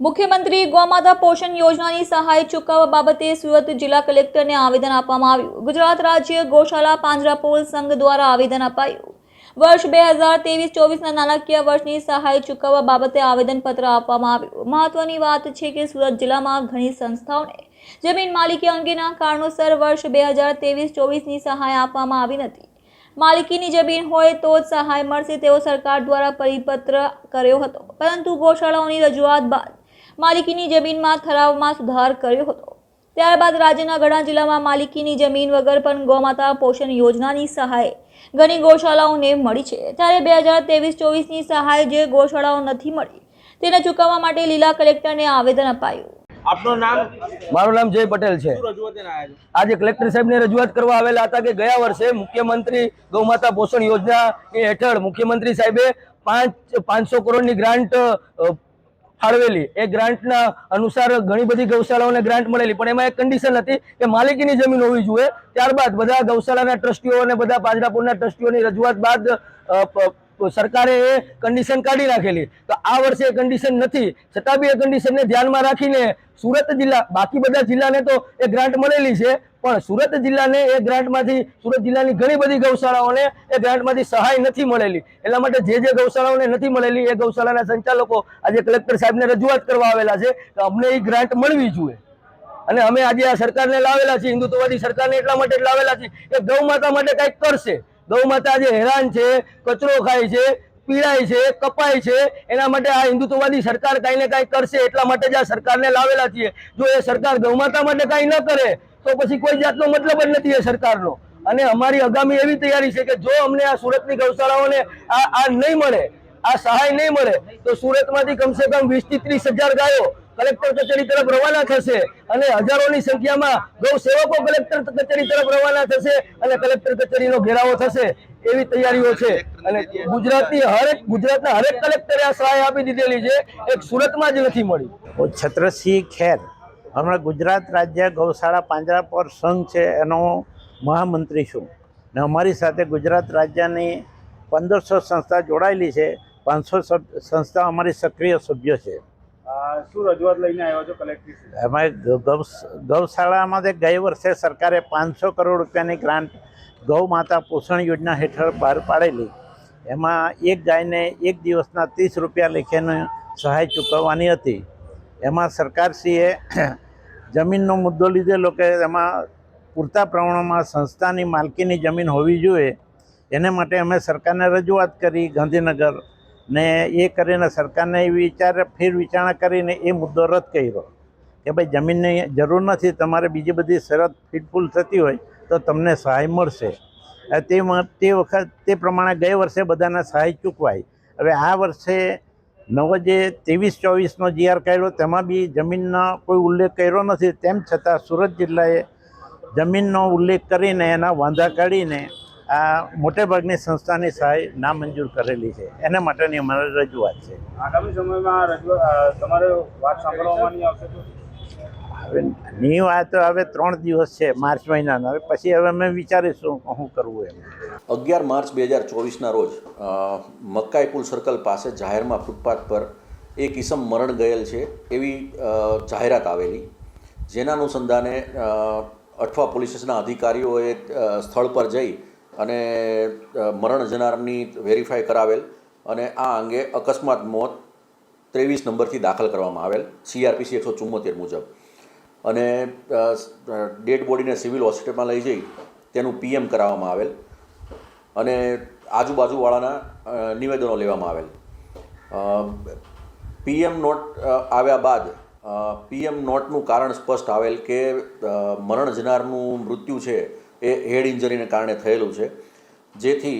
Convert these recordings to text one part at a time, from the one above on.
મુખ્યમંત્રી ગૌમાતા પોષણ યોજનાની સહાય ચૂકવવા બાબતે સુરત જિલ્લા કલેક્ટરને આવેદન આપવામાં આવ્યું. ગુજરાત રાજ્ય ગૌશાળા પાંજરાપોલ સંઘ દ્વારા આવેદન અપાયું. વર્ષ બે હજાર ત્રેવીસ ચોવીસના નાણાકીય વર્ષની સહાય ચૂકવવા બાબતે આવેદનપત્ર આપવામાં આવ્યું. મહત્વની વાત છે કે સુરત જિલ્લામાં ઘણી સંસ્થાઓને જમીન માલિકી અંગેના કારણોસર વર્ષ બે હજાર ત્રેવીસ ચોવીસની સહાય આપવામાં આવી નથી. માલિકીની જમીન હોય તો જ સહાય મળશે તેવો સરકાર દ્વારા પરિપત્ર કર્યો હતો. પરંતુ ગૌશાળાઓની રજૂઆત બાદ માલિકીની જમીનમાં ઠરાવમાં સુધાર કર્યો હતો. ત્યારબાદ રાજ્યના ઘણા જિલ્લામાં માલિકીની જમીન વગર પણ ગૌમાતા પોષણ યોજનાની સહાય ઘણી ગૌશાળાઓને મળી છે. ત્યારે બે હજાર ત્રેવીસ ચોવીસની સહાય જે ગૌશાળાઓ નથી મળી તેને ચૂકવવા માટે લીલા કલેક્ટરને આવેદન અપાયું. આપનું નામ? મારું નામ જય પટેલ છે. આજે કલેક્ટર સાહેબને રજૂઆત કરવા આવેલા હતા કે ગયા વર્ષે મુખ્યમંત્રી ગૌમાતા પોષણ યોજના એ હેઠળ મુખ્યમંત્રી સાહેબે પાંચ પાંચસો કરોડની ગ્રાન્ટ ફાળવેલી. એ ગ્રાન્ટના અનુસાર ઘણી બધી ગૌશાળાઓને ગ્રાન્ટ મળેલી. પણ એમાં એક કન્ડિશન હતી કે માલિકીની જમીન હોવી જોઈએ. ત્યારબાદ બધા ગૌશાળાના ટ્રસ્ટીઓ અને બધા પાંજરાપુરના ટ્રસ્ટીઓની રજૂઆત બાદ સરકારે એ કન્ડિશન કાઢી નાખેલી. તો આ વર્ષે એ કન્ડિશન નથી. છતાં બી એ કન્ડિશનને ધ્યાનમાં રાખીને સુરત જિલ્લા, બાકી બધા જિલ્લાને તો એ ગ્રાન્ટ મળેલી છે. પણ સુરત જિલ્લાને એ ગ્રાન્ટમાંથી, સુરત જિલ્લાની ઘણી બધી ગૌશાળાઓને એ ગ્રાન્ટમાંથી સહાય નથી મળેલી. એટલા માટે જે જે ગૌશાળાઓને નથી મળેલી, એ ગૌશાળાના સંચાલકો આજે કલેક્ટર સાહેબને રજૂઆત કરવા આવેલા છે કે અમને એ ગ્રાન્ટ મળવી જોઈએ. અને અમે આજે આ સરકારને લાવેલા છીએ, હિન્દુત્વવાદી સરકારને એટલા માટે લાવેલા છીએ કે ગૌ માતા માટે કંઈક કરશે. ગૌ માતા આજે હેરાન છે, કચરો ખાય છે, પીડાય છે, કપાય છે, એના માટે આ હિન્દુત્વવાદી સરકાર કાંઈ ને કાંઈ કરશે એટલા માટે જ આ સરકારને લાવેલા છીએ. જો એ સરકાર ગૌ માતા માટે કાંઈ ન કરે તો પછી કોઈ જાતનો મતલબ જ નથી એ સરકારનો. અને અમારી આગામી એવી તૈયારી છે કે જો અમને આ સુરતની ગૌશાળાઓને આ આ નહીં મળે, આ સહાય નહીં મળે, તો સુરતમાંથી કમસે કમ વીસથી ત્રીસ હજાર ગાયો કલેક્ટર કચેરી તરફ રવાના થશે અને હજારોની સંખ્યામાં ગૌ સેવકો કલેક્ટર કચેરી તરફ રવાના થશે અને કલેક્ટર કચેરીનો ઘેરાવો થશે એવી તૈયારીઓ છે. અને ગુજરાતની હરેક ગુજરાતના હરેક કલેક્ટરે આ સહાય આપી દીધેલી છે. એક સુરતમાં જ નથી મળી. છત્રસિંહ ખેર હમણાં ગુજરાત રાજ્ય ગૌશાળા પાંજરાપોર સંઘ છે એનો મહામંત્રી છું. ને અમારી સાથે ગુજરાત રાજ્યની પંદરસો સંસ્થા જોડાયેલી છે પાંચસો સંસ્થા અમારી સક્રિય સભ્યો છે. શું રજૂઆત લઈને આવ્યો છો કલેક્ટર ગૌ- ગૌશાળામાં તે ગઈ વર્ષે સરકારે પાંચસો કરોડ રૂપિયાની ગ્રાન્ટ ગૌ માતા પોષણ યોજના હેઠળ બહાર પાડેલી. એમાં એક ગાયને એક દિવસના ત્રીસ રૂપિયા લેખેની સહાય ચૂકવવાની હતી. એમાં સરકારશ્રીએ જમીનનો મુદ્દો લીધેલો કે એમાં પૂરતા પ્રમાણમાં સંસ્થાની માલકીની જમીન હોવી જોઈએ. એને માટે અમે સરકારને રજૂઆત કરી, ગાંધીનગર ને એ કરીને સરકારને એ વિચાર, ફેર વિચારણા કરીને એ મુદ્દો રદ કર્યો. કે ભાઈ, જમીનની જરૂર નથી, તમારે બીજી બધી શરત ફિટફૂલ થતી હોય તો તમને સહાય મળશે. તે તે વખત, તે પ્રમાણે ગઈ વર્ષે બધાને સહાય ચૂકવાય. હવે આ વર્ષે નવો જે ત્રેવીસ ચોવીસનો જીઆર કાઢ્યો તેમાં બી જમીનનો કોઈ ઉલ્લેખ કર્યો નથી. તેમ છતાં સુરત જિલ્લાએ જમીનનો ઉલ્લેખ કરીને એના વાંધા કાઢીને આ મોટેભાગની સંસ્થાની સહાય નામંજૂર કરેલી છે. એના માટેની અમારી રજૂઆત છે. આગામી સમયમાં તમારે વાત સાંભળવામાં આવશે હવે ની વાત હવે ત્રણ દિવસ છે, માર્ચ મહિનાના. હવે પછી હવે અમે વિચારીશું શું કરવું એમ. અગિયાર માર્ચ બે હજાર ચોવીસના રોજ મક્કાઈ પુલ સર્કલ પાસે જાહેરમાં ફૂટપાથ પર એક ઈસમ મરણ ગયેલ છે એવી જાહેરાત આવેલી. જેના અનુસંધાને અઠવા પોલીસ સ્ટેશનના અધિકારીઓએ સ્થળ પર જઈ અને મરણ જનારની વેરીફાઈ કરાવેલ અને આ અંગે અકસ્માત મોત ત્રેવીસ નંબરથી દાખલ કરવામાં આવેલ. સીઆરપીસી એકસો ચુમ્મોતેર મુજબ. અને ડેડ બોડીને સિવિલ હોસ્પિટલમાં લઈ જઈ, તેનું પીએમ કરાવવામાં આવેલ અને આજુબાજુવાળાના નિવેદનો લેવામાં આવેલ. પીએમ નોટ આવ્યા બાદ પીએમ નોટનું કારણ સ્પષ્ટ આવેલ કે મરણ જનારનું મૃત્યુ છે એ હેડ ઇન્જરીને કારણે થયેલું છે. જેથી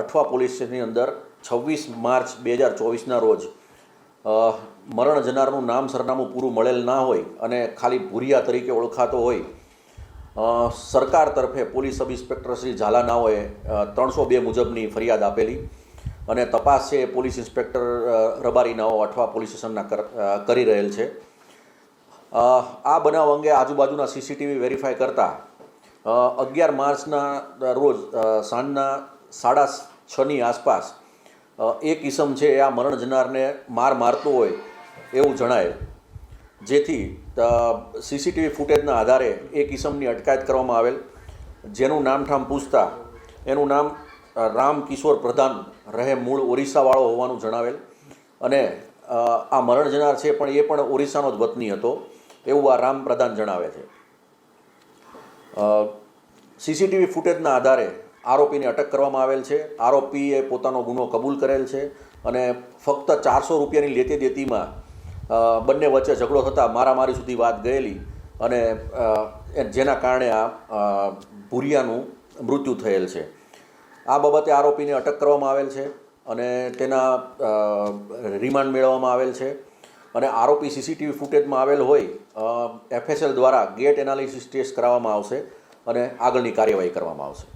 અઠવા પોલીસ સ્ટેશનની અંદર છવ્વીસ માર્ચ બે હજાર ચોવીસના રોજ મરણ જનારનું નામ સરનામું પૂરું મળેલ ના હોય અને ખાલી ભૂરિયા તરીકે ઓળખાતો હોય સરકાર તરફે પોલીસ સબ ઇન્સ્પેક્ટર શ્રી ઝાલાનાઓએ ત્રણસો બે મુજબની ફરિયાદ આપેલી અને તપાસ છે પોલીસ ઇન્સ્પેક્ટર રબારી રબારીનાઓ અઠવા પોલીસ સ્ટેશનના કરી રહેલ છે. આ બનાવ અંગે આજુબાજુના સીસીટીવી વેરીફાઈ કરતાં અગિયાર માર્ચના રોજ સાંજના સાડા છની આસપાસ એક ઇસમ છે એ આ મરણ જનારને માર મારતો હોય એવું જણાય. જેથી સીસીટીવી ફૂટેજના આધારે એ કિસમની અટકાયત કરવામાં આવેલ. જેનું નામઠામ પૂછતા, એનું નામ રામ કિશોર પ્રધાન રહે મૂળ ઓરિસ્સાવાળો હોવાનું જણાવેલ. અને આ મરણ જનાર છે, પણ એ પણ ઓરિસ્સાનો જ વતની હતો, એવું આ રામ પ્રધાન જણાવે છે. સીસીટીવી ફૂટેજના આધારે આરોપીને અટક કરવામાં આવેલ છે. આરોપીએ પોતાનો ગુનો કબૂલ કરેલ છે અને ફક્ત ચારસો રૂપિયાની લેતી દેતીમાં બંને વચ્ચે ઝઘડો થતાં મારામારી સુધી વાત ગયેલી અને જેના કારણે આ ભૂરિયાનું મૃત્યુ થયેલ છે. આ બાબતે આરોપીને અટક કરવામાં આવેલ છે અને તેના રિમાન્ડ મેળવવામાં આવેલ છે અને આરોપી સીસીટીવી ફૂટેજમાં આવેલ હોય એફએસએલ દ્વારા ગેટ એનાલિસિસ ટેસ્ટ કરાવવામાં આવશે અને આગળની કાર્યવાહી કરવામાં આવશે.